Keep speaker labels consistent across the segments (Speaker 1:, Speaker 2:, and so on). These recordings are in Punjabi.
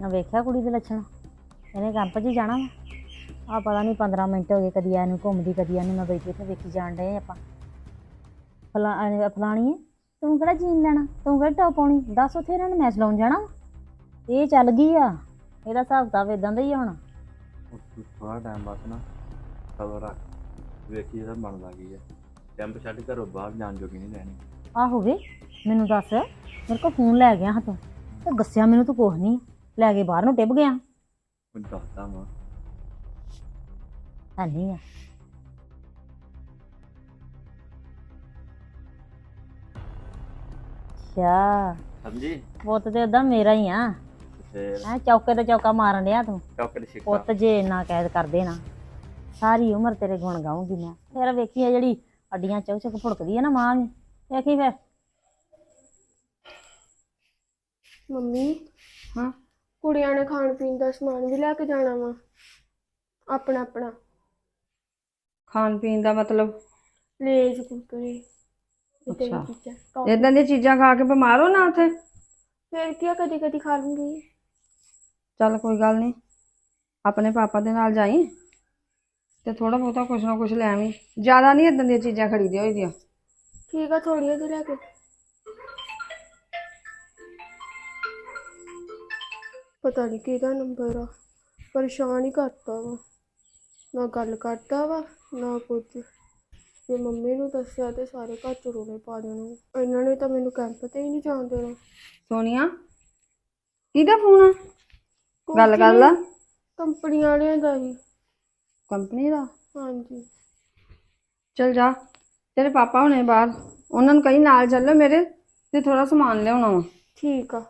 Speaker 1: ਨਾ ਵੇਖਿਆ ਕੁੜੀ ਦੇ ਲੱਛਣ। ਇਹਨੇ ਕੈਂਪ 'ਚ ਹੀ ਜਾਣਾ ਵਾ। ਆ ਪਤਾ ਨਹੀਂ 15 ਮਿੰਟ ਹੋ ਗਏ ਕਦੀ ਐ ਨੂੰ ਘੁੰਮਦੀ ਕਦੀ ਐ ਨੂੰ। ਮੈਂ ਬੈਠੀ ਇੱਥੇ ਵੇਖੀ ਜਾਣ ਡਏ ਆਪਾਂ। ਫਲਾ ਅਹ ਫਲਾਣੀ ਤੂੰ ਕਿਹੜਾ ਜੀਨ ਲੈਣਾ? ਤੂੰ ਕਿਹੜਾ ਟੌਪ ਪਾਉਣੀ? ਦੱਸ ਉੱਥੇ ਇਹਨਾਂ ਨੇ ਮੈਚ ਲਾਉਣ ਜਾਣਾ ਵਾ? ਇਹ ਚੱਲ ਗਈ ਆ। ਇਹਦਾ ਹਿਸਾਬ ਕਿਤਾਬ ਇਦਾਂ ਦਾ ਹੀ ਆ ਹੁਣ।
Speaker 2: ਥੋੜਾ ਟਾਈਮ ਬਸ ਨਾ ਖਬਰ ਰੱਖ। ਵੇਖੀ ਇਹਦਾ ਬਣਦਾ ਕੀ ਹੈ ਕੈਂਪ ਛੱਡ ਘਰੋਂ ਬਾਹਰ ਜਾਣ ਜੋਗੀ ਨਹੀਂ ਰਹਿਣੀ।
Speaker 1: ਆ ਹੋਵੇ ਮੈਨੂੰ ਦੱਸ। ਮੇਰੇ ਕੋਲ ਫੋਨ ਲੈ ਗਿਆ ਹਾਂ ਤੂੰ। ਤੇ ਦੱਸਿਆ ਮੈਨੂੰ ਤੂੰ ਕੁਛ ਨਹੀਂ ਲੈ ਕੇ ਬਾਹਰ ਨੂੰ ਟਿਪ ਗਿਆ।
Speaker 2: ਮੈਂ ਦੱਸਦਾ ਵਾਂ।
Speaker 1: ਹੈ ਨਹੀਂ ਆ। ਅੱਛਾ।
Speaker 2: ਸਮਝੀ
Speaker 1: ਪੁੱਤ ਤੇ ਓਦਾਂ ਮੇਰਾ ਹੀ ਆ। ਹੈ ਚੌਕੇ ਤੇ ਚੌਕਾ ਮਾਰਨ ਡਿਆ ਤੂੰ।
Speaker 2: ਚੌਕੜ ਸਿੱਕਾ
Speaker 1: ਪੁੱਤ ਜੇ ਇੰਨਾ ਕੈਦ ਕਰਦੇ ਨਾ ਸਾਰੀ ਉਮਰ ਤੇਰੇ ਗੁਣ ਗਾਉਂਗੀ ਮੈਂ। ਫਿਰ ਵੇਖੀ ਆ ਜਿਹੜੀ ਅੱਡੀਆਂ ਚੌਕ ਚੌਕ ਭੁੜਕਦੀ ਆ ਨਾ ਮਾਂ ਵੀ। ਵੇਖੀ ਫਿਰ।
Speaker 3: ਮੰਮੀ
Speaker 1: ਹਾਂ।
Speaker 3: ਕੁੜੀਆਂ ਨੇ ਖਾਣ ਪੀਣ ਦਾ ਸਮਾਨ ਵੀ ਲੈ ਕੇ ਜਾਣਾ ਵਾ ਆਪਣਾ ਆਪਣਾ।
Speaker 4: ਖਾਣ ਪੀਣ ਦਾ ਮਤਲਬ?
Speaker 3: ਲੇਜ ਕੁਰਕਰੇ ਇਦਾਂ
Speaker 4: ਅੱਛਾ। ਦੀਆਂ ਚੀਜ਼ਾਂ ਖਾ ਕੇ ਬਿਮਾਰ ਹੋ ਨਾ ਉੱਥੇ?
Speaker 3: ਫਿਰ ਕੀ ਕਦੀ ਕਦੀ ਖਾ ਲੂੰਗੀ।
Speaker 4: ਚੱਲ ਕੋਈ ਗੱਲ ਨਹੀਂ ਆਪਣੇ ਪਾਪਾ ਦੇ ਨਾਲ ਜਾਈ ਤੇ ਥੋੜਾ ਬਹੁਤਾ ਕੁਛ ਨਾ ਕੁਛ ਲੈ ਆਵੀਂ। ਜ਼ਿਆਦਾ ਨਹੀਂ ਇਦਾਂ ਦੀਆਂ ਚੀਜ਼ਾਂ ਖਰੀਦੀਆਂ ਹੋਈ ਦੀਆਂ।
Speaker 3: ਠੀਕ ਆ ਥੋੜੀਆਂ ਜਿਹੀ ਲੈ ਕੇ। ਪਤਾ ਨਹੀਂ ਕਿਹਦਾ ਨੰਬਰ ਆ। ਪਰੇਸ਼ਾਨ ਹੀ ਕਰਤਾ ਵਾ। ਨਾ ਗੱਲ ਕਰਦਾ ਵਾ ਨਾ ਕੁਝ। ਜੇ ਮੰਮੀ ਨੂੰ ਦੱਸਿਆ ਤੇ ਸਾਰੇ ਘਰ ਚ ਰੋਲੇ ਪਾ ਦੇਣਾ। ਇਹਨਾਂ ਨੇ ਤਾਂ ਮੈਨੂੰ ਕੈਂਪ ਤੇ ਹੀ ਨਹੀਂ ਜਾਣ ਦੇਣਾ।
Speaker 4: ਸੋਨੀਆ ਕਿਹਦਾ ਫੋਨ ਆ? ਗੱਲ ਕਰ ਲਾ।
Speaker 3: ਕੰਪਨੀ ਵਾਲਿਆਂ ਦਾ ਹੀ।
Speaker 4: ਕੰਪਨੀ ਦਾ?
Speaker 3: ਹਾਂਜੀ।
Speaker 4: ਚਲ ਜਾ। ਤੇਰੇ ਪਾਪਾ ਹੁਣੇ ਬਾਹਰ। ਉਹਨਾਂ ਨੂੰ ਕਹੀ ਨਾਲ ਚੱਲੋ ਮੇਰੇ ਤੇ ਥੋੜਾ ਸਮਾਨ ਲਿਆਉਣਾ ਵਾ।
Speaker 3: ਠੀਕ ਆ।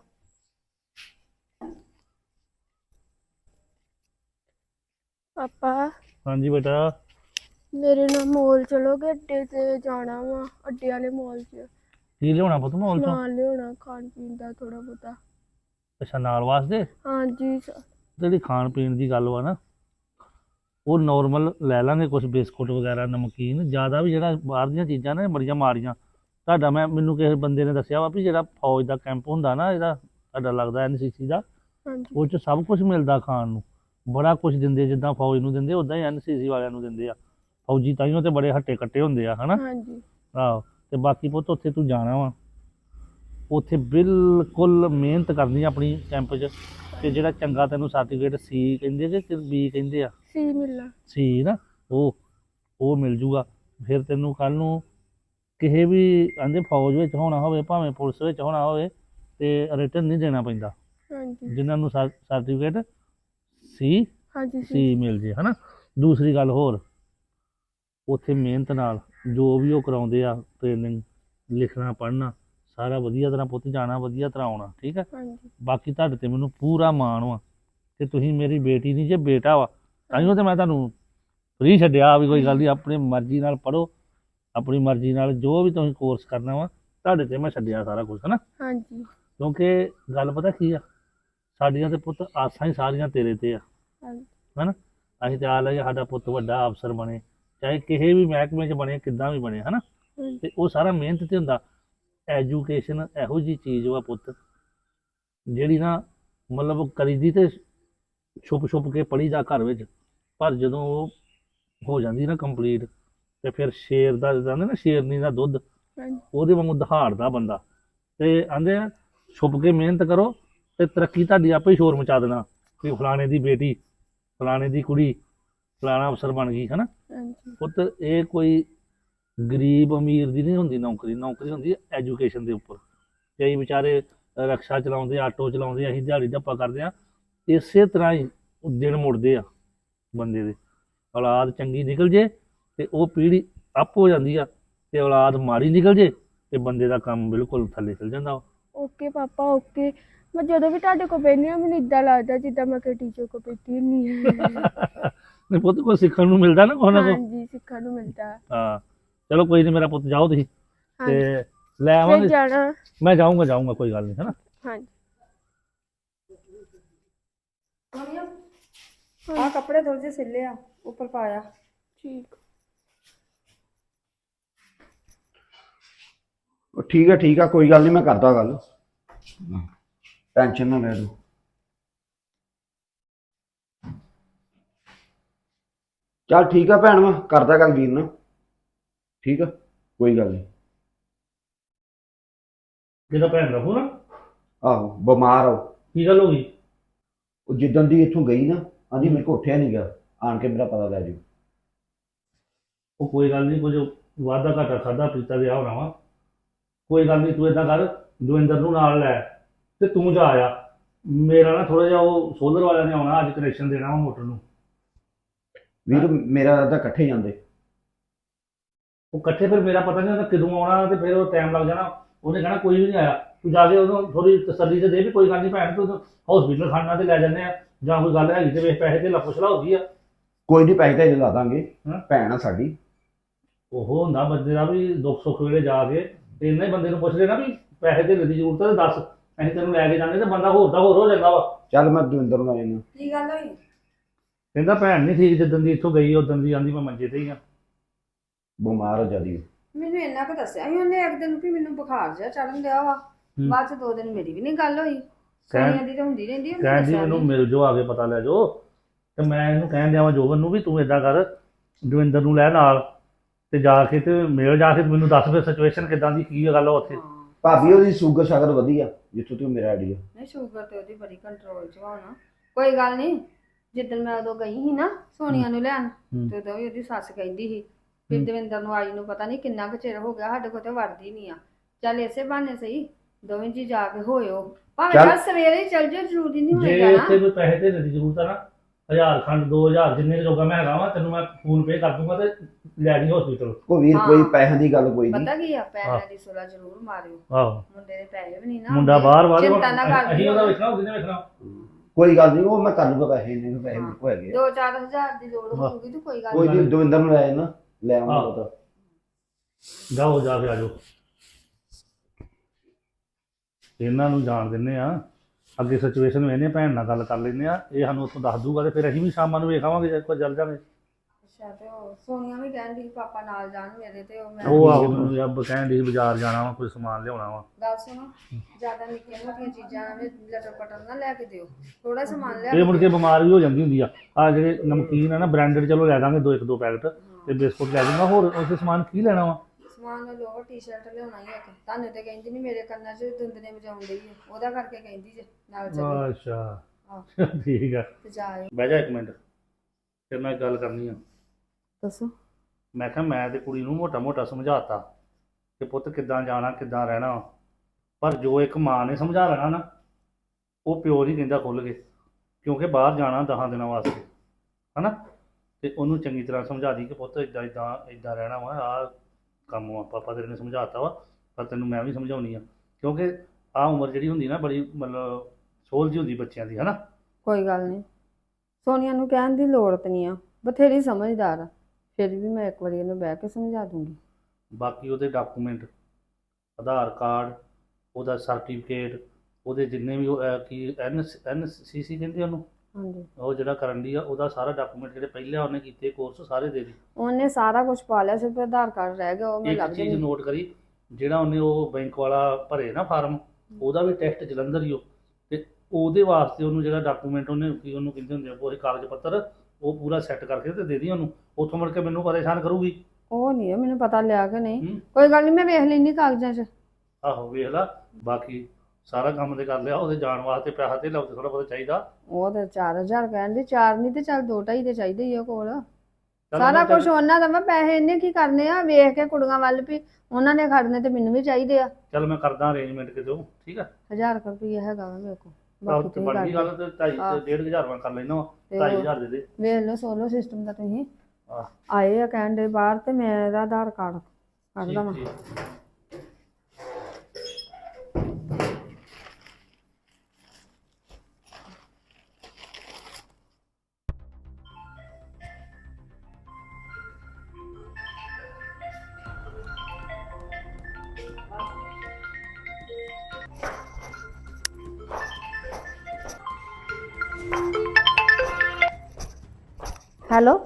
Speaker 3: ਪਾਪਾ।
Speaker 5: ਹਾਂਜੀ ਬੇਟਾ।
Speaker 3: ਮੇਰੇ ਨਾਲ ਮੋਲ ਚਲੋਗੇ ਅੱਡੇ ਤੇ ਜਾਣਾ ਵਾ ਅੱਡੇ ਵਾਲੇ ਮੋਲ 'ਚ।
Speaker 5: ਕੀ ਲਿਆਉਣਾ ਪੁੱਤ ਮੌਲ ਤੋਂ
Speaker 3: ਨਾਲ ਲਿਆਉਣਾ ਖਾਣ ਪੀਣ ਦਾ ਥੋੜਾ ਬਹੁਤਾ।
Speaker 5: ਅੱਛਾ ਨਾਲ ਵਾਸਤੇ?
Speaker 3: ਹਾਂਜੀ। ਸ-
Speaker 5: ਜਿਹੜੀ ਖਾਣ ਪੀਣ ਦੀ ਗੱਲ ਵਾ ਨਾ ਉਹ ਨਾਰਮਲ ਲੈ ਲਾਂਗੇ ਕੁਝ ਬਿਸਕੁਟ ਵਗੈਰਾ ਨਮਕੀਨ ਜ਼ਿਆਦਾ ਵੀ ਜਿਹੜਾ ਬਾਹਰ ਦੀਆਂ ਚੀਜ਼ਾਂ ਨੇ ਬੜੀਆਂ ਮਾਰੀਆਂ ਤੁਹਾਡਾ ਮੈਂ ਮੈਨੂੰ ਕਿਸੇ ਬੰਦੇ ਨੇ ਦੱਸਿਆ ਵਾ ਵੀ ਜਿਹੜਾ ਫੌਜ ਦਾ ਕੈਂਪ ਹੁੰਦਾ ਨਾ ਇਹਦਾ ਤੁਹਾਡਾ ਲੱਗਦਾ ਐਨਸੀਸੀ ਦਾ
Speaker 3: ਹਾਂਜੀ।
Speaker 5: ਉਹ ਚ ਸਭ ਕੁਝ ਮਿਲਦਾ ਖਾਣ ਨੂੰ। ਬੜਾ ਕੁਝ ਦਿੰਦੇ ਜਿੱਦਾਂ ਫੌਜ ਨੂੰ ਦਿੰਦੇ ਉਦਾਂ ਹੀ ਐਨਸੀਸੀ ਵਾਲਿਆਂ ਨੂੰ ਦਿੰਦੇ ਆ। ਫੌਜੀ ਤਾਈਓ ਤੇ ਬੜੇ ਹੱਟੇ ਕੱਟੇ ਹੁੰਦੇ ਆ ਹਨਾ?
Speaker 3: ਹਾਂਜੀ।
Speaker 5: ਆਹੋ ਤੇ ਬਾਕੀ ਪੁੱਤ ਉੱਥੇ ਤੂੰ ਜਾਣਾ ਵਾ। ਉੱਥੇ ਬਿਲਕੁਲ ਮਿਹਨਤ ਕਰਨੀ ਆਪਣੀ ਕੈਂਪ 'ਚ। ਤੇ ਜਿਹੜਾ ਚੰਗਾ ਤੈਨੂੰ ਸਰਟੀਫਿਕੇਟ ਸੀ ਕਹਿੰਦੇ ਕਿ ਬੀ ਕਹਿੰਦੇ ਆ?
Speaker 3: ਸੀ ਮਿਲਣਾ।
Speaker 5: ਸੀ ਨਾ? ਉਹ ਉਹ ਮਿਲ ਜੂਗਾ। ਫਿਰ ਤੈਨੂੰ ਕੱਲ ਨੂੰ ਕਿਸੇ ਵੀ ਆਂਦੇ ਫੌਜ ਵਿੱਚ ਹੋਣਾ ਹੋਵੇ ਭਾਵੇਂ ਪੁਲਿਸ ਵਿੱਚ ਹੋਣਾ ਹੋਵੇ ਤੇ ਰਿਟਰਨ ਨਹੀਂ ਦੇਣਾ ਪੈਂਦਾ।
Speaker 3: ਹਾਂਜੀ।
Speaker 5: ਜਿਨ੍ਹਾਂ ਨੂੰ ਸਰਟੀਫਿਕੇਟ ਸੀ?
Speaker 3: ਹਾਂਜੀ ਸੀ।
Speaker 5: ਸੀ ਮਿਲ ਜੇ ਹਨਾ? ਦੂਸਰੀ ਗੱਲ ਹੋਰ ਉੱਥੇ ਮਿਹਨਤ ਨਾਲ ਜੋ ਵੀ ਉਹ ਕਰਾਉਂਦੇ ਆ ਟ੍ਰੇਨਿੰਗ ਲਿਖਣਾ ਪੜ੍ਹਨਾ ਸਾਰਾ ਵਧੀਆ ਤਰ੍ਹਾਂ ਪੁੱਤ ਜਾਣਾ ਵਧੀਆ ਤਰ੍ਹਾਂ ਆਉਣਾ ਠੀਕ ਹੈ
Speaker 3: ਹਾਂਜੀ।
Speaker 5: ਬਾਕੀ ਤੁਹਾਡੇ ਤੇ ਮੈਨੂੰ ਪੂਰਾ ਮਾਣ ਵਾ ਕਿ ਤੁਸੀਂ ਮੇਰੀ ਬੇਟੀ ਨਹੀਂ ਜੇ ਬੇਟਾ ਵਾ ਤਾਈਓ ਤੇ ਮੈਂ ਤੁਹਾਨੂੰ ਫ੍ਰੀ ਛੱਡਿਆ ਵੀ ਕੋਈ ਗੱਲ ਨਹੀਂ ਆਪਣੀ ਮਰਜ਼ੀ ਨਾਲ ਪੜੋ ਆਪਣੀ ਮਰਜ਼ੀ ਨਾਲ ਜੋ ਵੀ ਤੁਸੀਂ ਕੋਰਸ ਕਰਨਾ ਵਾ ਤੁਹਾਡੇ ਤੇ ਮੈਂ ਛੱਡਿਆ ਸਾਰਾ ਕੁਝ ਹਨਾ?
Speaker 3: ਹਾਂਜੀ।
Speaker 5: ਕਿਉਂਕਿ ਗੱਲ ਪਤਾ ਕੀ ਆ? ਸਾਡੀਆਂ ਤੇ ਪੁੱਤ ਆਸਾਂ ਹੀ ਸਾਰੀਆਂ ਤੇਰੇ ਤੇ ਆ। ਹਨਾ? ਅਸੀਂ ਤੇ ਆ ਲਗੇ ਸਾਡਾ ਪੁੱਤ ਵੱਡਾ ਅਫਸਰ ਬਣੇ ਚਾਹੇ ਕਿਸੇ ਵੀ ਮਹਿਕਮੇ 'ਚ ਬਣੇ ਕਿੱਦਾਂ ਵੀ ਬਣੇ ਹਨਾ?
Speaker 3: ਹਾਂਜੀ।
Speaker 5: ਤੇ ਉਹ ਸਾਰਾ ਮਿਹਨਤ ਤੇ ਹੁੰਦਾ। ਐਜੂਕੇਸ਼ਨ ਇਹੋ ਜੀ ਚੀਜ਼ ਵਾ ਪੁੱਤ ਜਿਹੜੀ ਨਾ ਮਤਲਬ ਕਰੀਦੀ ਤੇ ਛੁਪ ਛੁਪ ਕੇ ਪੜੀ ਜਾ ਘਰ ਵਿੱਚ ਪਰ ਜਦੋਂ ਉਹ ਹੋ ਜਾਂਦੀ ਨਾ ਕੰਪਲੀਟ ਤੇ ਫਿਰ ਸ਼ੇਰ ਦਾ ਕਹਿੰਦੇ ਨਾ ਸ਼ੇਰਨੀ ਦਾ ਦੁੱਧ ਉਹਦੇ ਵਾਂਗੂ ਦਹਾੜਦਾ ਬੰਦਾ। ਤੇ ਆਂਦੇ ਛੁਪ ਕੇ ਮਿਹਨਤ ਕਰੋ ਤੇ ਤਰੱਕੀ ਤੁਹਾਡੀ ਆਪੇ ਹੀ ਸ਼ੋਰ ਮਚਾ ਦੇਣਾ ਵੀ ਫਲਾਣੇ ਦੀ ਬੇਟੀ ਫਲਾਣੇ ਦੀ ਕੁੜੀ ਫਲਾਣਾ ਅਫਸਰ ਬਣ ਗਈ ਹਨਾ?
Speaker 3: ਹਾਂਜੀ।
Speaker 5: ਪੁੱਤ ਇਹ ਕੋਈ ਗਰੀਬ ਅਮੀਰ ਦੀ ਨਹੀਂ ਹੁੰਦੀ ਨੌਕਰੀ ਨੌਕਰੀ ਹੁੰਦੀ ਹੈ ਐਜੂਕੇਸ਼ਨ ਦੇ ਉੱਪਰ। ਕਈ ਵਿਚਾਰੇ ਰਕਸ਼ਾ ਚਲਾਉਂਦੇ ਆਟੋ ਚਲਾਉਂਦੇ ਅਸੀਂ ਦਿਹਾੜੀ ਧੱਪਾ ਕਰਦੇ ਆ ਇਸੇ ਤਰ੍ਹਾਂ ਹੀ ਦਿਨ ਮੁੜਦੇ ਆ ਬੰਦੇ ਦੇ। ਔਲਾਦ ਚੰਗੀ ਨਿਕਲ ਜੇ ਤੇ ਉਹ ਪੀੜ੍ਹੀ ਅਪ ਹੋ ਜਾਂਦੀ ਆ ਤੇ ਔਲਾਦ ਮਾੜੀ ਨਿਕਲ ਜੇ ਤੇ ਬੰਦੇ ਦਾ ਕੰਮ ਬਿਲਕੁਲ ਥੱਲੇ ਚਲ ਜਾਂਦਾ।
Speaker 3: ਓਕੇ ਪਾਪਾ ਓਕੇ। ਮੈਂ ਜਦੋਂ ਵੀ ਤੁਹਾਡੇ ਕੋਲ ਬੈਠੀ ਹਾਂ ਮੈਨੂੰ ਇਦਾਂ ਲੱਗਦਾ ਜਿੱਦਾਂ ਮੈਂ ਕਿ ਟੀਚਰ ਕੋਲ ਬੈਠੀ ਨਹੀਂ
Speaker 5: ਨਹੀਂ ਪੁੱਤ ਕੋਈ ਸਿੱਖਣ ਨੂੰ ਮਿਲਦਾ ਨਾ ਕੋਈ ਨਾ ਕੋਈ
Speaker 3: ਹਾਂਜੀ ਸਿੱਖਣ ਨੂੰ ਮਿਲਦਾ।
Speaker 5: ਹਾਂ ਚਲੋ ਕੋਈ ਨਹੀਂ ਮੇਰਾ ਪੁੱਤ ਜਾਓ ਤੁਸੀਂ।
Speaker 3: ਹਾਂਜੀ।
Speaker 5: ਤੇ ਲੈ ਆਵਾਂਗੇ
Speaker 3: ਜਾਣਾ।
Speaker 5: ਮੈਂ ਜਾਊਂਗਾ ਜਾਊਂਗਾ ਕੋਈ ਗੱਲ ਨਹੀਂ ਹੈ ਨਾ
Speaker 3: ਹਾਂਜੀ
Speaker 4: ਆ ਕੱਪੜੇ ਥੋੜੇ ਜਿਹੇ ਸਿੱਲੇ ਆ ਉੱਪਰ ਪਾਇਆ।
Speaker 3: ਠੀਕ।
Speaker 6: ਉਹ ਠੀਕ ਆ ਠੀਕ ਆ ਕੋਈ ਗੱਲ ਨਹੀਂ ਮੈਂ ਕਰਦਾ ਗੱਲ। ਟੈਨਸ਼ਨ ਨਾ ਲੈ ਲਓ ਚਲ ਠੀਕ ਆ ਭੈਣ ਮੈਂ ਕਰਦਾ ਗੱਲ ਵੀਰ ਨਾਲ। ਠੀਕ ਆ? ਕੋਈ ਗੱਲ ਨਹੀਂ।
Speaker 5: ਜਿਹਦਾ ਭੈਣ ਦਾ ਫੋਨ
Speaker 6: ਆਹੋ ਬਿਮਾਰ ਆ ਉਹ।
Speaker 5: ਕੀ ਗੱਲ ਹੋ ਗਈ?
Speaker 6: ਉਹ ਜਿੱਦਣ ਦੀ ਇੱਥੋਂ ਗਈ ਨਾ ਆਂਦੀ ਮੇਰੇ ਕੋਲ ਉੱਠਿਆ ਨਹੀਂ ਗਿਆ ਆਣ ਕੇ ਮੇਰਾ ਪਤਾ ਲੈ ਜਿਓ
Speaker 5: ਉਹ ਕੋਈ ਗੱਲ ਨਹੀਂ ਕੁਝ ਵਾਧਾ ਘਾਟਾ ਖਾਦਾ ਪੀਤਾ ਵਿਆਹ ਹੋਣਾ ਵਾ। ਕੋਈ ਗੱਲ ਨਹੀਂ ਤੂੰ ਇਦਾਂ ਕਰ ਦਵਿੰਦਰ ਨੂੰ ਨਾਲ ਲੈ। ਤੇ ਤੂੰ ਜਾ ਆ। ਮੇਰਾ ਨਾ ਥੋੜਾ ਜਿਹਾ ਉਹ ਸੋਲਰ ਵਾਲਿਆਂ ਨੇ ਆਉਣਾ ਅੱਜ ਕਨੈਕਸ਼ਨ ਦੇਣਾ ਵਾ ਮੋਟਰ ਨੂੰ।
Speaker 6: ਵੀਰ ਮੇਰਾ ਤਾਂ ਇਕੱਠੇ ਜਾਂਦੇ।
Speaker 5: ਉਹ ਇਕੱਠੇ ਫਿਰ ਮੇਰਾ ਪਤਾ ਨਹੀਂ ਉਹਦਾ ਕਦੋਂ ਆਉਣਾ ਤੇ ਫਿਰ ਉਹ ਟਾਈਮ ਲੱਗ ਜਾਣਾ। ਉਹਨੇ ਕਹਿਣਾ ਕੋਈ ਵੀ ਨਹੀਂ ਆਇਆ। ਤੂੰ ਜਾ ਕੇ ਉਹਨੂੰ ਥੋੜੀ ਤਸੱਲੀ ਤੇ ਦੇ ਵੀ ਕੋਈ ਗੱਲ ਨਹੀਂ ਭੈਣ ਤੂੰ ਹਸਪੀਟਲ ਖਾਣਾ ਤੇ ਲੈ ਜਾਂਦੇ ਆ। ਜਾਂ ਕੋਈ ਗੱਲ ਹੈਗੀ ਤੇ ਵੇਖ ਪੈਸੇ ਤੇ ਲਾ ਹੋ ਗਈ ਆ।
Speaker 6: ਕੋਈ ਨਹੀਂ ਪੈਸੇ ਤੇ ਲਾ ਦਾਂਗੇ। ਭੈਣ ਆ ਸਾਡੀ।
Speaker 5: ਉਹ ਹੁੰਦਾ ਬੰਦੇ ਦਾ ਵੀ ਦੁੱਖ ਸੁੱਖ ਵੇਲੇ ਜਾ ਕੇ। ਤੇ ਇੰਨਾ ਬੰਦੇ ਨੂੰ ਪੁੱਛ ਲੈਣਾ ਵੀ ਪੈਸੇ ਤੇ ਦੀ ਜ਼ਰੂਰਤ ਹੈ ਤੇ ਦੱਸ। ਅਸੀਂ ਤੈਨੂੰ ਲੈ ਕੇ ਜਾਂਦੇ ਤੇ ਬੰਦਾ ਹੋਰ ਦਾ ਹੋਰ ਹੋ ਜਾਂਦਾ ਵਾ।
Speaker 6: ਚੱਲ ਮੈਂ ਦਵਿੰਦਰ ਨੂੰ ਆ ਜਾਣਾ
Speaker 4: ਕੀ ਗੱਲ ਹੋਈ?
Speaker 5: ਕਹਿੰਦਾ ਭੈਣ ਨਹੀਂ ਠੀਕ ਜਿੱਦਣ ਦੀ ਇੱਥੋਂ ਗਈ ਉਦੋਂ ਦੀ ਆਂਦੀ ਮੈਂ ਮੰਜੇ ਤੇ ਹੀ ਆ।
Speaker 6: ਬਿਮਾਰ ਹੋ ਜਾਂਦੀ
Speaker 4: ਮੈਨੂੰ ਇੰਨਾ ਕੁ ਦੱਸਿਆ ਸੀ ਉਹਨੇ ਇੱਕ ਦਿਨ ਵੀ ਮੈਨੂੰ ਬੁਖਾਰ ਜਿਹਾ ਚੜਨ ਦਿਆ ਵਾ। ਬਾਅਦ ਚ ਦੋ ਦਿਨ ਮੇਰੀ ਵੀ ਨਹੀਂ ਗੱਲ ਹੋਈ। ਸੋਨੀਆ ਦੀ ਤਾਂ ਹੁੰਦੀ ਰਹਿੰਦੀ ਉਹਨੇ
Speaker 5: ਕਹਿੰਦੀ
Speaker 4: ਦੱਸਿਆ
Speaker 5: ਮੈਨੂੰ
Speaker 4: ਨੀ।
Speaker 5: ਮਿਲ ਜਾਓ ਆ ਕੇ ਪਤਾ ਲੈ ਜਾਓ। ਤੇ ਮੈਂ ਇਹਨੂੰ ਕਹਿਣ ਦਿਆਵਾਂ ਜੋਬਨ ਨੂੰ ਵੀ ਤੂੰ ਏਦਾਂ ਕਰ ਦਵਿੰਦਰ ਨੂੰ ਲੈ ਨਾਲ। ਤੇ ਜਾ ਕੇ ਤੇ ਮਿਲ ਜਾ ਕੇ ਮੈਨੂੰ ਦੱਸ ਫਿਰ ਸਿਚੁਏਸ਼ਨ ਕਿਦਾਂ ਦੀ ਕੀ ਗੱਲ ਆ ਉੱਥੇ।
Speaker 4: ਹਾਂ।
Speaker 6: ਭਾਬੀ ਉਹਦੀ ਸ਼ੂਗਰ ਸ਼ਾਗਰ ਵਧੀਆ ਜਿੱਥੋਂ ਤੂੰ ਮੇਰਾ ਆਈਡੀਆ
Speaker 4: ਨਹੀਂ ਸ਼ੂਗਰ ਤੇ ਉਹਦੀ ਬੜੀ ਕੰਟਰੋਲ 'ਚ ਹੁਣ ਕੋਈ ਗੱਲ ਨਹੀਂ ਜਿੱਦਣ ਮੈਂ ਉਦੋਂ ਗਈ ਸੀ ਨਾ ਸੋਨੀਆ ਨੂੰ ਲੈਣ। ਤੇ ਉਦੋਂ ਵੀ ਉਹਦੀ ਸੱਸ ਕਹਿੰਦੀ ਸੀ ਵੀ। ਦਵਿੰਦਰ ਨੂੰ ਆਈ ਨੂੰ ਪਤਾ ਨਹੀਂ ਕਿੰਨਾ ਕੁ ਚਿਰ ਹੋ ਗਿਆ ਸਾਡੇ ਕੋਲ ਤੇ ਵੜਦੀ ਨਹੀਂ ਆ ਚੱਲ ਇਸੇ ਬਹਾਨੇ ਸਹੀ ਦੋਵੇਂ ਜੀ ਜਾ ਕੇ ਹੋਇਓ ਭਾਵੇਂ
Speaker 6: ਚੱਲ।
Speaker 4: ਸਵੇਰੇ ਹੀ ਚੱਲ ਜਾਓ ਜ਼ਰੂਰੀ ਨਹੀਂ
Speaker 5: ਜੇ
Speaker 4: ਹੋਏਗਾ ਨਾ
Speaker 5: ਕੋਈ ਪੈਸੇ ਤੇ ਦੀ ਜ਼ਰੂਰਤ ਆ ਨਾ ਹਜ਼ਾਰ ਖੰਡ 2000 ਜਿੰਨੇ ਕੁ ਜੋਗਾ ਮੈਂ ਹੈਗਾ ਵਾ ਤੈਨੂੰ ਮੈਂ ਫੋਨ ਪੇ ਕਰ ਦੂੰਗਾ ਤੇ ਲੈ ਜੀ ਹਸਪੀਟਲ
Speaker 6: ਉਹ ਵੀਰ
Speaker 4: ਹਾਂ।
Speaker 6: ਕੋਈ ਪੈਸਿਆਂ ਦੀ ਗੱਲ ਕੋਈ ਨਹੀਂ
Speaker 4: ਪਤਾ ਕੀ ਆ। ਪੈਸੇ ਦੀ ਸੁਲਾ ਜ਼ਰੂਰ ਮਾਰਿਓ
Speaker 5: ਆਹੋ
Speaker 4: ਮੁੰਡੇ ਦੇ ਪੈਸੇ ਵੀ ਨਹੀਂ ਨਾ
Speaker 5: ਮੁੰਡਾ
Speaker 4: ਹੁੰਦੇ।
Speaker 5: ਬਾਹਰ ਬਾਹਰ
Speaker 4: ਚਿੰਤਾ ਨਾ ਕਰ
Speaker 5: ਅਸੀਂ ਉਹਦਾ ਵੇਖਣਾ ਉਹਦੇ ਵੇਖਣਾ
Speaker 6: ਕੋਈ ਗੱਲ ਨਹੀਂ ਉਹ ਮੈਂ ਕਰ ਲੂਗਾ ਪੈਸੇ ਕੁ ਪੈਸੇ ਮੇਰੇ ਕੋਲ ਹੈਗੇ ਆ।
Speaker 4: ਦੋ ਚਾਰ ਹਜ਼ਾਰ ਦੀ ਲੋੜ। ਹੋਊਗੀ ਤੇ ਕੋਈ ਗੱਲ
Speaker 6: ਕੋਈ
Speaker 4: ਨਹੀਂ
Speaker 6: ਨਹੀਂ ਦਵਿੰਦਰ ਨੂੰ ਲੈ ਜਾਣਾ ਲੈ ਆਉਂਗਾ
Speaker 5: ਹਾਂ।
Speaker 6: ਪਤਾ
Speaker 5: ਜਾਓ ਜਾ ਕੇ ਆ ਜਾਓ ਇਹਨਾਂ ਨੂੰ ਜਾਣ ਦਿੰਨੇ ਆ ਅੱਗੇ ਸਿਚੁਏਸ਼ਨ ਵੇਨੇ ਭੈਣ ਨਾਲ ਗੱਲ ਕਰ ਲੈਨੇ ਆ ਇਹ ਸਾਨੂੰ ਉੱਥੋਂ ਦੱਸ ਦੂਗਾ ਤੇ ਫਿਰ ਅਸੀਂ ਵੀ ਸ਼ਾਮਾਂ ਨੂੰ ਵੇਖਾਵਾਂਗੇ ਜੇ ਕੋਈ ਚੱਲ ਜਾਵਾਂਗੇ
Speaker 4: ਅੱਛਾ ਤੇ ਉਹ ਸੋਨੀਆ ਵੀ ਕਹਿੰਦੀ ਸੀ ਪਾਪਾ ਨਾਲ ਜਾਣ ਮੇਰੇ ਤੇ ਉਹ ਮੈਂ
Speaker 5: ਉਹ ਆਹੋ ਮੈਨੂੰ ਜੱਬ ਕਹਿਣ ਦੀ ਬਾਜ਼ਾਰ ਜਾਣਾ ਵਾ ਕੋਈ ਸਮਾਨ ਲਿਆਉਣਾ ਵਾ।
Speaker 4: ਗੱਲ ਸੁਣੋ ਜ਼ਿਆਦਾ ਨਿੱਕੀਆਂ ਮੋਟੀਆਂ ਚੀਜ਼ਾਂ ਐਵੇਂ ਲਟਰ ਪਟਰ ਨਾ ਲੈ ਕੇ ਦਿਓ। ਥੋੜਾ ਸਮਾਨ ਲਿਆ
Speaker 5: ਇਹ ਮੁੜ ਕੇ ਬਿਮਾਰ ਵੀ ਹੋ ਜਾਂਦੀ ਹੁੰਦੀ ਆ। ਆ ਜਿਹੜੇ ਨਮਕੀਨ ਆ ਨਾ ਬ੍ਰਾਂਡਡ ਚਲੋ ਲੈ ਦਾਂਗੇ ਦੋ ਇੱਕ ਦੋ ਪੈਕਟ ਤੇ ਬਿਸਕੁਟ ਲੈ ਜਾਊਂਗਾ ਹੋਰ ਉਸੇ ਸਮਾਨ ਕੀ ਲੈਣਾ ਵਾ?
Speaker 4: ਸਮਾਨ ਦਾ ਲੋਵਰ ਟੀ-ਸ਼ਰਟ ਲਿਆਉਣਾ ਹੀ ਇੱਕ। ਤੁਹਾਨੂੰ ਤੇ ਕਹਿੰਦੀ ਨਹੀਂ ਮੇਰੇ ਕੰਨਾਂ 'ਚ ਦੁੰਦਨੇ ਵਜਾਉਣ ਡਈ ਹੈ ਉਹਦਾ ਕਰਕੇ ਕਹਿੰਦੀ ਜੇ ਨਾਲ ਚੱਲੋ।
Speaker 5: ਅੱਛਾ। ਠੀਕ ਆ।
Speaker 4: ਤੇ ਜਾਇਓ
Speaker 5: ਬਹਿ ਜਾ ਇੱਕ ਮਿੰਟ। ਫਿਰ ਮੈਂ ਗੱਲ ਕਰਨੀ ਆ।
Speaker 4: ਦੱਸੋ।
Speaker 5: ਮੈਂ ਕਿਹਾ ਮੈਂ ਤੇ ਕੁੜੀ ਨੂੰ ਮੋਟਾ ਮੋਟਾ ਸਮਝਾਤਾ ਕਿ ਪੁੱਤ ਕਿੱਦਾਂ ਜਾਣਾ ਕਿੱਦਾਂ ਰਹਿਣਾ। ਪਰ ਜੋ ਇੱਕ ਮਾਂ ਨੇ ਸਮਝਾ ਲੈਣਾ ਨਾ ਉਹ ਪਿਓ ਨਹੀਂ ਕਹਿੰਦਾ ਖੁੱਲ ਕੇ। ਕਿਉਂਕਿ ਬਾਹਰ ਜਾਣਾ ਦਹਾਂ ਦਿਨਾਂ ਵਾਸਤੇ। ਹਨਾ? ਤੇ ਉਹਨੂੰ ਚੰਗੀ ਤਰ੍ਹਾਂ ਸਮਝਾ ਦੀ ਕਿ ਪੁੱਤ ਇਦਾਂ ਇਦਾਂ ਇਦਾਂ ਰਹਿਣਾ ਵਾ। ਆ ਕੰਮ ਆ ਪਾਪਾ ਤੇਰੇ ਨੇ ਸਮਝਾਤਾ ਵਾ ਪਰ ਤੈਨੂੰ ਮੈਂ ਵੀ ਸਮਝਾਉਣੀ ਆ। ਕਿਉਂਕਿ ਆ ਉਮਰ ਜਿਹੜੀ ਹੁੰਦੀ ਨਾ ਬੜੀ ਮਤਲਬ ਸੋਲ ਜੀ ਹੁੰਦੀ ਬੱਚਿਆਂ ਦੀ ਹਨਾ?
Speaker 4: ਕੋਈ ਗੱਲ ਨਹੀਂ। ਸੋਨੀਆ ਨੂੰ ਕਹਿਣ ਦੀ ਲੋੜ ਤੇ ਨਹੀਂ ਆ ਬਥੇਰੀ ਸਮਝਦਾਰ ਆ। ਫਿਰ ਵੀ ਮੈਂ ਇੱਕ ਵਾਰੀ ਇਹਨੂੰ ਬਹਿ ਕੇ ਸਮਝਾ ਦੂੰਗੀ।
Speaker 5: ਬਾਕੀ ਉਹਦੇ ਡਾਕੂਮੈਂਟ ਆਧਾਰ ਕਾਰਡ ਉਹਦਾ ਸਰਟੀਫਿਕੇਟ ਉਹਦੇ ਜਿੰਨੇ ਵੀ ਉਹ, ਅਹ, ਕੀ ਐਨ ਐਨ ਸੀ ਸੀ ਕਹਿੰਦੇ ਉਹਨੂੰ?
Speaker 4: ਹਾਂਜੀ।
Speaker 5: ਉਹ ਜਿਹੜਾ ਕਰਨ ਦੀ ਆ ਉਹਦਾ ਸਾਰਾ ਡਾਕੂਮੈਂਟ ਜਿਹੜੇ ਪਹਿਲਾਂ ਉਹਨੇ ਕੀਤੇ ਕੋਰਸ ਸਾਰੇ ਦੇ ਦੀ
Speaker 4: ਉਹਨੇ ਸਾਰਾ ਕੁਝ ਪਾ ਲਿਆ ਸਿਰਫ ਆਧਾਰ ਕਾਰਡ ਰਹਿ ਗਿਆ ਉਹ ਮੈਂ
Speaker 5: ਇੱਕ
Speaker 4: ਲੱਭ
Speaker 5: ਚੀਜ਼
Speaker 4: ਜੂੰਗੀ
Speaker 5: ਨੋਟ ਕਰੀ ਜਿਹੜਾ ਉਹਨੇ ਉਹ ਬੈਂਕ ਵਾਲਾ ਭਰੇ ਨਾ ਫਾਰਮ ਉਹਦਾ ਵੀ ਟੈਸਟ ਜਲੰਧਰ ਹੀ ਉਹ ਤੇ ਉਹਦੇ ਵਾਸਤੇ ਉਹਨੂੰ ਜਿਹੜਾ ਡਾਕੂਮੈਂਟ ਉਹਨੇ ਕੀ ਉਹਨੂੰ ਕਹਿੰਦੇ ਹੁੰਦੇ ਆ ਉਹ ਕਾਗਜ਼ ਪੱਤਰ ਉਹ ਪੂਰਾ ਸੈੱਟ ਕਰਕੇ ਤੇ ਦੇ ਦੀ ਉਹਨੂੰ। ਉੱਥੋਂ ਮੁੜ ਕੇ ਮੈਨੂੰ ਪਰੇਸ਼ਾਨ ਕਰੂਗੀ।
Speaker 4: ਉਹ ਨਹੀਂ ਮੈਨੂੰ ਪਤਾ ਲਿਆ ਕਿ ਨਹੀਂ।
Speaker 5: ਹੂੰ।
Speaker 4: ਕੋਈ ਗੱਲ ਨਹੀਂ ਮੈਂ ਵੇਖ ਲੈਣੀ ਕਾਗਜ਼ਾਂ 'ਚ।
Speaker 5: ਆਹੋ ਵੇਖ ਲਾ। ਬਾਕੀ ਸਾਰਾ ਕੰਮ ਤੇ ਕਰ ਲਿਆ ਉਹਦੇ ਜਾਣ ਵਾਸਤੇ ਪੈਸਾ ਤੇ ਲਾਉ ਥੋੜਾ ਬਹੁਤਾ ਚਾਹੀਦਾ
Speaker 4: ਉਹ ਤੇ 4000 ਕਹਿੰਦੇ 4 ਨਹੀਂ ਤੇ ਚੱਲ 2.5 ਤੇ ਚਾਹੀਦੇ ਹੀ ਆ ਕੋਲ
Speaker 5: ਚੱਲ
Speaker 4: ਸਾਰਾ ਕੁਝ ਉਹਨਾਂ ਦਾ ਮੈਂ ਪੈਸੇ ਇਹਨੇ ਕੀ ਕਰਨੇ ਆ ਵੇਖ ਕੇ ਕੁੜੀਆਂ ਵੱਲ ਵੀ ਉਹਨਾਂ ਨੇ ਖੜਨੇ ਤੇ ਮੈਨੂੰ ਵੀ ਚਾਹੀਦੇ ਆ
Speaker 5: ਚੱਲ ਮੈਂ ਕਰਦਾ ਅਰੇਂਜਮੈਂਟ ਕਿਤੇ ਠੀਕ ਆ
Speaker 4: 1000 ਰੁਪਏ ਹੈਗਾ ਵਾ ਮੇਰੇ ਕੋਲ ਬਾਕੀ
Speaker 5: ਤੇ ਬਣ ਗਈ। ਗੱਲ ਤੇ ਢਾਈ
Speaker 4: ਹਾਂ।
Speaker 5: ਤੇ ਡੇਢ ਕੁ ਹਜ਼ਾਰ ਮੈਂ ਕਰ ਲੈਣਾ
Speaker 4: ਤੇ
Speaker 5: ਢਾਈ
Speaker 4: ਉਹ
Speaker 5: ਹਜ਼ਾਰ ਦੇ ਦੇ
Speaker 4: ਵੇਖ ਲਓ ਸੋਲੋ ਸਿਸਟਮ ਦਾ ਤੁਸੀਂ
Speaker 5: ਆਹ।
Speaker 4: ਆਏ ਆ ਕਹਿਣ ਦੇ ਬਾਹਰ ਤੇ ਮੈਂ ਇਹਦਾ ਆਧਾਰ ਕਾਰਡ ਕੱਢ
Speaker 5: ਠੀਕ,
Speaker 4: ਦਵਾਂ
Speaker 5: ਠੀਕ।
Speaker 1: ਹੈਲੋ?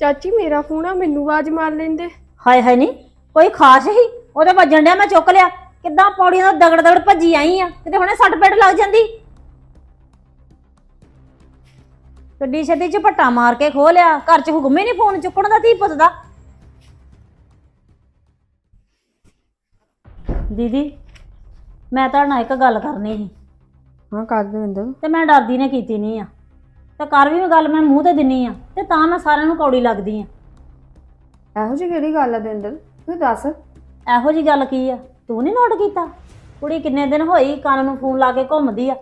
Speaker 3: ਚਾਚੀ ਮੇਰਾ ਫੋਨ ਆ ਮੈਨੂੰ ਆਵਾਜ਼ ਮਾਰ ਲੈਂਦੇ।
Speaker 1: ਹਾਏ ਹਾਏ ਨਹੀਂ ਕੋਈ ਖਾਸ ਹੀ? ਉਹਦੇ ਵੱਜਣ ਡਿਆ ਮੈਂ ਚੁੱਕ ਲਿਆ। ਕਿੱਦਾਂ ਪੌੜੀਆਂ ਤੋਂ ਦਗੜ ਦਗੜ ਭੱਜੀ ਆਈ ਆ? ਕਿਤੇ ਹੁਣੇ ਸੱਟ ਪੇਟ ਲੱਗ ਜਾਂਦੀ। ਗੱਡੀ ਛੱਡੀ ਚ ਪੱਟਾ ਮਾਰ ਕੇ ਖੋ ਲਿਆ। ਘਰ ਚ ਹੁਕਮ ਹੀ ਨਹੀਂ ਫੋਨ ਚੁੱਕਣ ਦਾ ਧੀ ਪੁੱਤ ਦਾ। ਦੀਦੀ ਮੈਂ ਤੁਹਾਡੇ ਨਾਲ ਇੱਕ ਗੱਲ ਕਰਨੀ ਸੀ।
Speaker 4: ਹਾਂ ਕਰ ਦਵਿੰਦਰ
Speaker 1: ਤੇ ਮੈਂ ਡਰਦੀ ਨੇ ਕੀਤੀ ਨਹੀਂ ਆ। ਤੇ ਕਰ ਵੀ ਮੈਂ ਗੱਲ ਮੈਂ ਮੂੰਹ ਤੇ ਦਿੰਨੀ ਆ ਤੇ ਤਾਂ ਮੈਂ ਸਾਰਿਆਂ ਨੂੰ ਕੌੜੀ ਲੱਗਦੀ ਆ।
Speaker 4: ਇਹੋ ਜਿਹੀ ਕਿਹੜੀ ਗੱਲ ਆ ਦਵਿੰਦਰ? ਤੂੰ ਦੱਸ।
Speaker 1: ਇਹੋ ਜੀ ਗੱਲ ਕੀ ਆ? ਤੂੰ ਨਹੀਂ ਨੋਟ ਕੀਤਾ? ਕੁੜੀ ਕਿੰਨੇ ਦਿਨ ਹੋਈ ਕੰਨ ਨੂੰ ਫੋਨ ਲਾ ਕੇ ਘੁੰਮਦੀ ਆ।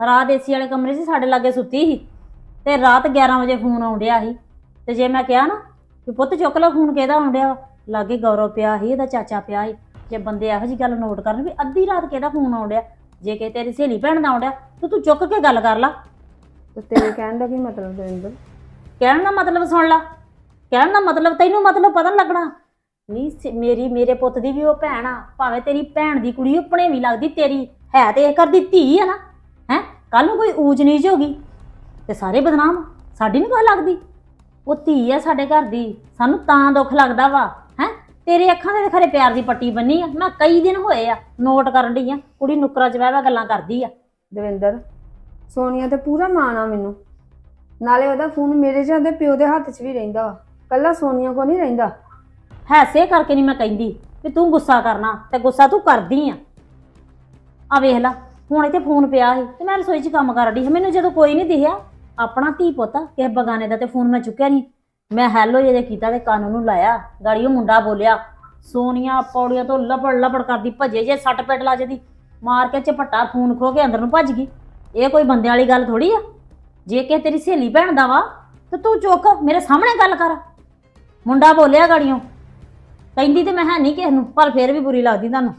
Speaker 1: ਰਾਤ ਏਸੀ ਵਾਲੇ ਕਮਰੇ 'ਚ ਸਾਡੇ ਲਾਗੇ ਸੁੱਤੀ ਸੀ ਤੇ ਰਾਤ 11 ਵਜੇ ਫੋਨ ਆਉਂਦਿਆ ਸੀ। ਤੇ ਜੇ ਮੈਂ ਕਿਹਾ ਨਾ ਕਿ ਪੁੱਤ ਚੁੱਕ ਲੈ ਫੋਨ ਕਿਹਦਾ ਆਉਂਦਿਆ ਲਾਗੇ ਗੌਰਵ ਪਿਆ ਸੀ ਇਹਦਾ ਚਾਚਾ ਪਿਆ ਸੀ। ਜੇ ਬੰਦੇ ਇਹੋ ਜੀ ਗੱਲ ਨੋਟ ਕਰਨ ਵੀ ਅੱਧੀ ਰਾਤ ਕਿਹਦਾ ਫੋਨ ਆਉਂਦਿਆ ਜੇ ਕਿ ਤੇਰੀ ਸਹੇਲੀ ਭੈਣ ਦਾ ਆਉਂਦਿਆ ਤੇ ਤੂੰ ਚੁੱਕ ਕੇ ਗੱਲ ਕਰ ਲਾ।
Speaker 4: ਤੇ ਤੇਰੇ ਕਹਿਣ ਦਾ ਕੀ ਮਤਲਬ ਦਵਿੰਦਰ?
Speaker 1: ਕਹਿਣ ਦਾ ਮਤਲਬ ਸੁਣ ਲਾ। ਕਹਿਣ ਦਾ ਮਤਲਬ ਤੈਨੂੰ ਮਤਲਬ ਪਤਾ ਨੀ ਲੱਗਣਾ। ਨਹੀਂ ਸ- ਮੇਰੀ ਮੇਰੇ ਪੁੱਤ ਦੀ ਵੀ ਉਹ ਭੈਣ ਆ। ਭਾਵੇਂ ਤੇਰੀ ਭੈਣ ਦੀ ਕੁੜੀ ਉਹ ਭਣੇਵੀਂ ਲੱਗਦੀ ਤੇਰੀ ਹੈ ਤੇ ਇਹ ਘਰ ਦੀ ਧੀ ਆ ਨਾ। ਹੈ? ਕੱਲ ਨੂੰ ਕੋਈ ਊਚ ਨੀਚ ਹੋ ਗਈ ਤੇ ਸਾਰੇ ਬਦਨਾਮ ਆ। ਸਾਡੀ ਨਹੀਂ ਕੋਈ ਲੱਗਦੀ। ਉਹ ਧੀ ਆ ਸਾਡੇ ਘਰ ਦੀ। ਸਾਨੂੰ ਤਾਂ ਦੁੱਖ ਲੱਗਦਾ ਵਾ। ਹੈ? ਤੇਰੇ ਅੱਖਾਂ ਦੇ ਖਰੇ ਪਿਆਰ ਦੀ ਪੱਟੀ ਬੰਨੀ ਆ। ਮੈਂ ਕਈ ਦਿਨ ਹੋਏ ਆ ਨੋਟ ਕਰਨ ਡਈ ਆ। ਕੁੜੀ ਨੁਕਰਾਂ 'ਚ ਬਹਿ ਬਹਿ ਗੱਲਾਂ ਕਰਦੀ ਆ।
Speaker 4: ਦਵਿੰਦਰ ਸੋਨੀਆ ਤੇ ਪੂਰਾ ਮਾਣ ਆ ਮੈਨੂੰ। ਨਾਲੇ ਉਹਦਾ ਫੋਨ ਮੇਰੇ ਜਾਂ ਉਹਦੇ ਪਿਓ ਦੇ ਹੱਥ 'ਚ ਵੀ ਰਹਿੰਦਾ ਵਾ। ਕੱਲਾ ਸੋਨੀਆ ਕੋ ਨਹੀਂ ਰਹਿੰਦਾ।
Speaker 1: ਹੈਸੇ ਕਰਕੇ ਨਹੀਂ ਮੈਂ ਕਹਿੰਦੀ ਵੀ ਤੂੰ ਗੁੱਸਾ ਕਰਨਾ, ਤੇ ਗੁੱਸਾ ਤੂੰ ਕਰਦੀ ਆ। ਆ ਵੇਖ ਲੈ, ਹੁਣ ਇੱਥੇ ਫੋਨ ਪਿਆ ਸੀ, ਤੇ ਮੈਂ ਰਸੋਈ 'ਚ ਕੰਮ ਕਰ ਰਹੀ ਸੀ। ਮੈਨੂੰ ਜਦੋਂ ਕੋਈ ਨਹੀਂ ਦਿਖਿਆ, ਆਪਣਾ ਧੀ ਪੁੱਤ ਕਿਸੇ ਬਗਾਨੇ ਦਾ ਤੇ ਫੋਨ ਮੈਂ ਚੁੱਕਿਆ ਨਹੀਂ ਮੈਂ ਹੈਲੋ ਜੇ ਕੀਤਾ ਤੇ ਕੰਨ ਨੂੰ ਲਾਇਆ, ਗਾੜੀ ਉਹ ਮੁੰਡਾ ਬੋਲਿਆ, ਸੋਨੀਆ, ਪੌੜੀਆਂ ਤੋਂ ਲਪੜ ਲਪੜ ਕਰਦੀ, ਭੱਜੇ ਜੇ ਸੱਟ ਪੇਟ ਲਾ ਜਦੀ। ਮਾਰ ਕੇ ਝਪੱਟਾ, ਫੋਨ ਖੋ ਕੇ ਅੰਦਰ ਨੂੰ ਭੱਜ ਗਈ। ਇਹ ਕੋਈ ਬੰਦਿਆਂ ਵਾਲੀ ਗੱਲ ਥੋੜੀ ਆ? ਜੇ ਕਿ ਤੇਰੀ ਸਹੇਲੀ ਭੈਣ ਦਾ ਵਾ, ਤੇ ਤੂੰ ਚੁੱਕ, ਮੇਰੇ ਸਾਹਮਣੇ ਗੱਲ ਕਰ। ਮੁੰਡਾ ਬੋਲਿਆ ਗਾੜੀਆਂ ਕਹਿੰਦੀ ਤੇ ਮੈਂ ਹੈ ਨਹੀਂ ਕਿਸ ਨੂੰ, ਪਰ ਫਿਰ ਵੀ ਬੁਰੀ ਲੱਗਦੀ ਤੁਹਾਨੂੰ।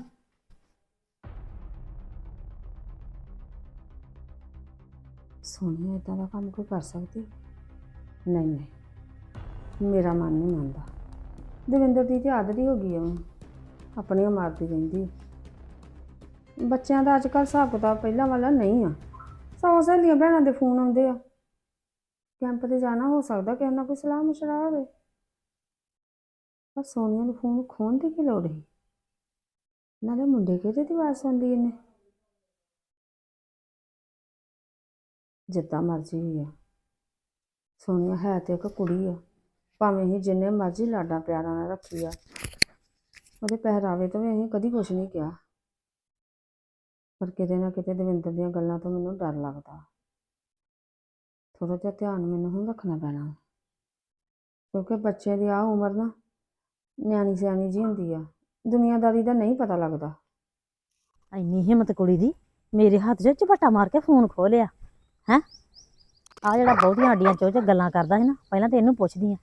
Speaker 4: ਸੋਹਣੀ ਇਦਾਂ ਦਾ ਕੰਮ ਕੋਈ ਕਰ ਸਕਦੀ? ਨਹੀਂ ਨਹੀਂ। ਮੇਰਾ ਮਨ ਨਹੀਂ ਮੰਨਦਾ। ਦਵਿੰਦਰ ਦੀ ਤੇ ਆਦਤ ਹੀ ਹੋ ਗਈ ਆ ਉਹਨੂੰ ਉਹ ਮਾਰਦੀ ਰਹਿੰਦੀ ਬੱਚਿਆਂ ਦਾ ਅੱਜ ਕੱਲ੍ਹ ਹਿਸਾਬ ਕਿਤਾਬ ਪਹਿਲਾਂ ਵਾਲਾ ਨਹੀਂ ਆ। ਸੌ ਸਹੇਲੀਆਂ ਭੈਣਾਂ ਦੇ ਫੋਨ ਆਉਂਦੇ ਆ। ਕੈਂਪ ਤੇ ਜਾਣਾ ਹੋ ਸਕਦਾ ਕਿ ਉਹਨਾਂ ਕੋਈ ਸਲਾਹ ਮਸ਼ਵਰਾ ਹੋਵੇ। ਪਰ ਸੋਨੀਆ ਨੂੰ ਫੋਨ ਖੋਣ ਦੀ ਕੀ ਲੋੜ ਹੈ ਨਾਲੇ ਮੁੰਡੇ ਕਿਹਦੇ ਦੀ ਆਵਾਜ਼ ਸੁਣਦੀ ਇਹਨੇ? ਜਿੱਦਾਂ ਮਰਜ਼ੀ ਹੋਈ ਆ। ਸੋਨੀਆ ਹੈ ਤੇ ਇੱਕ ਕੁੜੀ ਆ। ਭਾਵੇਂ ਅਸੀਂ ਜਿੰਨੇ ਮਰਜ਼ੀ ਲਾਡਾਂ ਪਿਆਰਾਂ ਨਾਲ ਰੱਖੀ ਆ। ਉਹਦੇ ਪਹਿਰਾਵੇ ਤੋਂ ਵੀ ਅਸੀਂ ਕਦੀ ਕੁਛ ਨਹੀਂ ਕਿਹਾ। ਪਰ ਕਿਤੇ ਨਾ ਕਿਤੇ ਦਵਿੰਦਰ ਦੀਆਂ ਗੱਲਾਂ ਤੋਂ ਮੈਨੂੰ ਡਰ ਲੱਗਦਾ। ਥੋੜਾ ਜਿਹਾ ਧਿਆਨ ਮੈਨੂੰ ਹੁਣ ਰੱਖਣਾ ਪੈਣਾ। ਕਿਉਂਕਿ ਬੱਚੇ ਦੀ ਆ ਉਮਰ ਨਾ ਨਿਆਣੀ ਸਿਆਣੀ ਜੀ ਹੁੰਦੀ ਆ। ਦੁਨੀਆਦਾਰੀ ਦਾ ਨਹੀਂ ਪਤਾ ਲੱਗਦਾ।
Speaker 1: ਇੰਨੀ ਹਿੰਮਤ ਕੁੜੀ ਦੀ, ਮੇਰੇ ਹੱਥ 'ਚ ਝਪੱਟਾ ਮਾਰ ਕੇ ਫੋਨ ਖੋ ਲਿਆ। ਹੈ? ਆ ਜਿਹੜਾ ਬਹੁਤੀਆਂ ਅੱਡੀਆਂ ਚੋਂ ਚ ਗੱਲਾਂ ਕਰਦਾ ਸੀ ਨਾ, ਪਹਿਲਾਂ ਤੇ ਇਹਨੂੰ ਪੁੱਛਦੀ ਆ।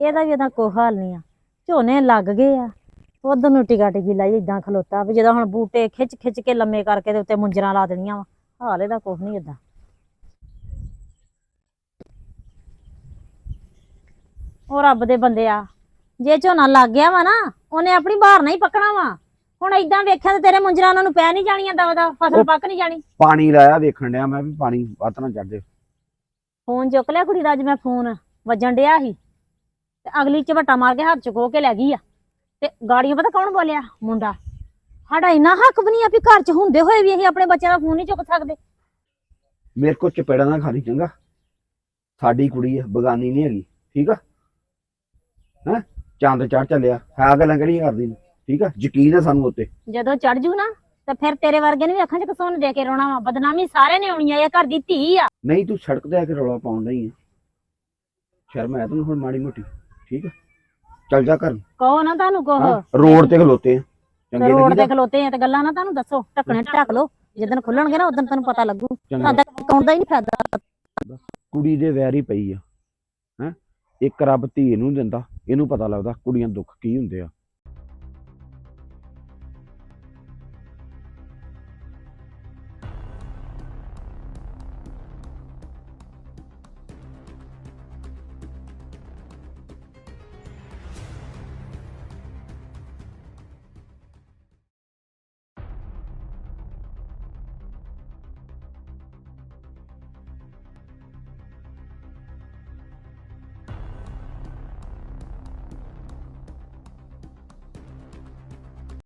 Speaker 1: ਇਹਦਾ ਵੀ ਇਹਦਾ ਕੋਈ ਹਾਲ ਨਹੀਂ ਆ। ਝੋਨੇ ਲੱਗ ਗਏ ਆ। ਉਧਰ ਨੂੰ ਟਿਕਾ ਟਿਕੀ ਲਾਈ ਇਦਾਂ ਖਲੋਤਾ ਵੀ ਜਦੋਂ ਹੁਣ ਬੂਟੇ ਖਿੱਚ ਖਿੱਚ ਕੇ ਲੰਮੇ ਕਰਕੇ ਤੇ ਉੱਤੇ ਮੁੰਜਰਾਂ ਲਾ ਦੇਣੀਆਂ ਵਾ। ਹਾਲ ਇਹਦਾ ਕੁਛ ਨਹੀਂ ਇਦਾਂ ਉਹ ਰੱਬ ਦੇ ਬੰਦੇ ਆ। ਜੇ ਝੋਨਾ ਲੱਗ ਗਿਆ ਵਾ ਨਾ ਉਹਨੇ ਆਪਣੀ ਬਾਹਰ ਨਹੀਂ ਪੱਕਣਾ ਵਾ। ਹੁਣ ਇਦਾਂ ਵੇਖਿਆ ਤੇ ਤੇਰੇ ਮੁੰਜਰਾਂ ਉਹਨਾਂ ਨੂੰ ਪੈ ਨਹੀਂ ਜਾਣੀਆਂ ਦਵਾ ਦਾ ਫਸਲ
Speaker 6: ਉਹ-
Speaker 1: ਪੱਕ ਨਹੀਂ ਜਾਣੀ।
Speaker 6: ਪਾਣੀ ਲਾਇਆ ਵੇਖਣ ਡਿਆ ਮੈਂ ਵੀ ਪਾਣੀ ਵੱਧ ਨਾ ਚੜ ਜਾਏ
Speaker 1: ਫੋਨ ਚੁੱਕ ਲਿਆ ਕੁੜੀ ਦਾ ਅੱਜ ਮੈਂ ਫੋਨ ਵੱਜਣ ਡਿਆ ਸੀ। ਤੇ ਅਗਲੀ ਝਵੱਟਾ ਮਾਰ ਕੇ ਹੱਥ ਚ ਖੋ ਕੇ ਲੈ ਗਈ ਆ। ਤੇ ਗਾੜੀਆਂ ਪਤਾ ਕੌਣ ਬੋਲਿਆ? ਮੁੰਡਾ। ਸਾਡਾ ਇੰਨਾ ਹੱਕ ਵੀ ਨਹੀਂ ਆ ਵੀ ਘਰ ਚ ਹੁੰਦੇ ਹੋਏ ਵੀ ਅਸੀਂ ਆਪਣੇ ਬੱਚਿਆਂ ਦਾ ਫੋਨ ਨਹੀਂ ਚੁੱਕ ਸਕਦੇ।
Speaker 6: ਮੇਰੇ ਕੋਲ ਚਪੇੜਾ ਨਾ ਖਾਣੀ ਚੰਗਾ? ਸਾਡੀ ਕੁੜੀ ਆ ਬਗਾਨੀ ਨਹੀਂ ਹੈਗੀ ਠੀਕ ਆ? ਹੈ? ਚੰਦ ਚੜ ਚੱਲਿਆ ਹੈ ਗੱਲਾਂ ਕਿਹੜੀਆਂ ਕਰਦੀ ਨੇ ਠੀਕ ਆ? ਯਕੀਨ ਹੈ ਸਾਨੂੰ ਉੱਤੇ।
Speaker 1: ਜਦੋਂ ਚੜ ਜੂ ਨਾ ਤੇ ਫਿਰ ਤੇਰੇ ਵਰਗੇ ਨੂੰ ਵੀ ਅੱਖਾਂ 'ਚ ਕਸੂਨ ਦੇ ਕੇ ਰੋਣਾ ਵਾ। ਬਦਨਾਮੀ ਸਾਰੇ ਨੇ ਆਉਣੀ ਆ ਇਹ ਘਰ ਦੀ ਧੀ ਆ।
Speaker 6: ਨਹੀਂ ਤੂੰ ਸੜਕ ਤੇ ਆ ਕੇ ਰੌਲਾ ਪਾਉਣ ਨਹੀਂ ਹੈ ਸ਼ਰਮ ਹੈ ਤੈਨੂੰ ਹੁਣ ਮਾੜੀ ਮੋਟੀ ਠੀਕ ਆ? ਚੱਲ ਜਾ ਕਰ
Speaker 1: ਕਹੋ ਨਾ ਤੁਹਾਨੂੰ ਕਹੋ
Speaker 6: ਰੋਡ ਤੇ ਖਲੋਤੇ ਆ। ਚੰਗੇ
Speaker 1: ਰੋਡ ਤੇ ਖਲੋਤੇ ਆ ਤੇ ਗੱਲਾਂ ਨਾ ਤੁਹਾਨੂੰ ਦੱਸੋ। ਢੱਕਣੇ ਢੱਕ ਲਓ। ਜਦੋਂ ਖੁੱਲਣਗੇ ਨਾ ਉਦੋਂ ਤੁਹਾਨੂੰ ਪਤਾ ਲੱਗੂ।
Speaker 6: ਚੰਗਾ।
Speaker 1: ਸਾਡਾ ਕੌਣ ਦਾ ਹੀ ਨਹੀਂ ਫਾਇਦਾ।
Speaker 6: ਕੁੜੀ ਦੇ ਵੈਰੀ ਪਈ ਆ। ਹੈ? ਇੱਕ ਰੱਬ ਧੀ ਨੂੰ ਦਿੰਦਾ। ਇਹਨੂੰ ਪਤਾ ਲੱਗਦਾ ਕੁੜੀਆਂ ਦੁੱਖ ਕੀ ਹੁੰਦੇ ਆ।